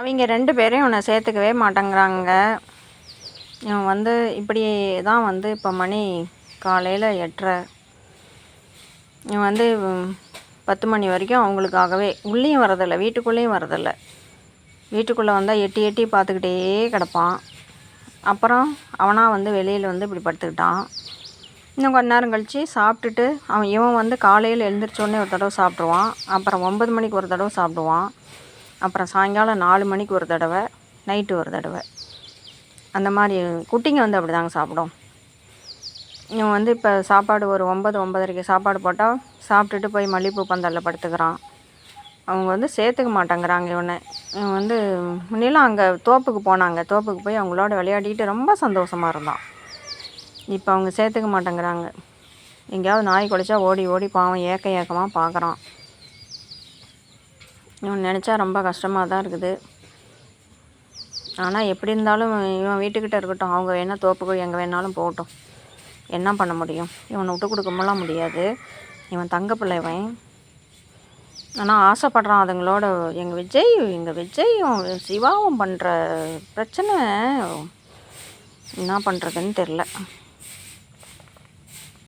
அவங்க ரெண்டு பேரையும் உன்னை சேர்த்துக்கவே மாட்டேங்கிறாங்க. இவன் வந்து இப்படி தான் வந்து இப்போ மணி காலையில் எட்டரை இவன் வந்து பத்து மணி வரைக்கும் அவங்களுக்காகவே உள்ளேயும் வரதில்லை வீட்டுக்குள்ளேயும் வரதில்லை வீட்டுக்குள்ளே வந்தால் எட்டி எட்டி பார்த்துக்கிட்டே கிடப்பான். அப்புறம் அவனாக வந்து வெளியில் வந்து இப்படி படுத்துக்கிட்டான். இன்னும் கொஞ்ச நேரம் கழித்து சாப்பிட்டுட்டு அவன் இவன் வந்து காலையில் எழுந்திரிச்சோடனே ஒரு தடவை சாப்பிடுவான் அப்புறம் ஒன்பது மணிக்கு ஒரு தடவை சாப்பிடுவான். அப்புறம் சாயங்காலம் நாலு மணிக்கு ஒரு தடவை நைட்டு ஒரு தடவை. அந்த மாதிரி குட்டிங்க வந்து அப்படி தாங்க சாப்பிடும். இவன் வந்து இப்போ சாப்பாடு ஒரு ஒன்பது ஒன்பதரைக்கு சாப்பாடு போட்டால் சாப்பிட்டுட்டு போய் மல்லிகைப்பூ பந்தலில் படுத்துக்கிறான். அவங்க வந்து சேர்த்துக்க மாட்டேங்கிறாங்க இவனை. இவன் வந்து முன்னெல்லாம் அங்கே தோப்புக்கு போனாங்க. தோப்புக்கு போய் அவங்களோட விளையாடிட்டு ரொம்ப சந்தோஷமாக இருந்தான். இப்போ அவங்க சேர்த்துக்க மாட்டேங்கிறாங்க. எங்கேயாவது நாய் குலைச்சா ஓடி ஓடி பாவம் ஏக்க ஏக்கமாக பார்க்குறான் இவன் நினச்சா ரொம்ப கஷ்டமாக தான் இருக்குது. ஆனால் எப்படி இருந்தாலும் இவன் வீட்டுக்கிட்ட இருக்கட்டும். அவங்க வேணால் தோப்புக்கு எங்கே வேணாலும் போகட்டும். என்ன பண்ண முடியும்? இவனை விட்டு கொடுக்கமெல்லாம் முடியாது. இவன் தங்க பிள்ளைவன். ஆனால் ஆசைப்பட்றான் அதுங்களோட. எங்கள் விஜய் எங்கள் விஜயும் சிவாவும் பண்ணுற பிரச்சனை என்ன பண்ணுறதுன்னு தெரில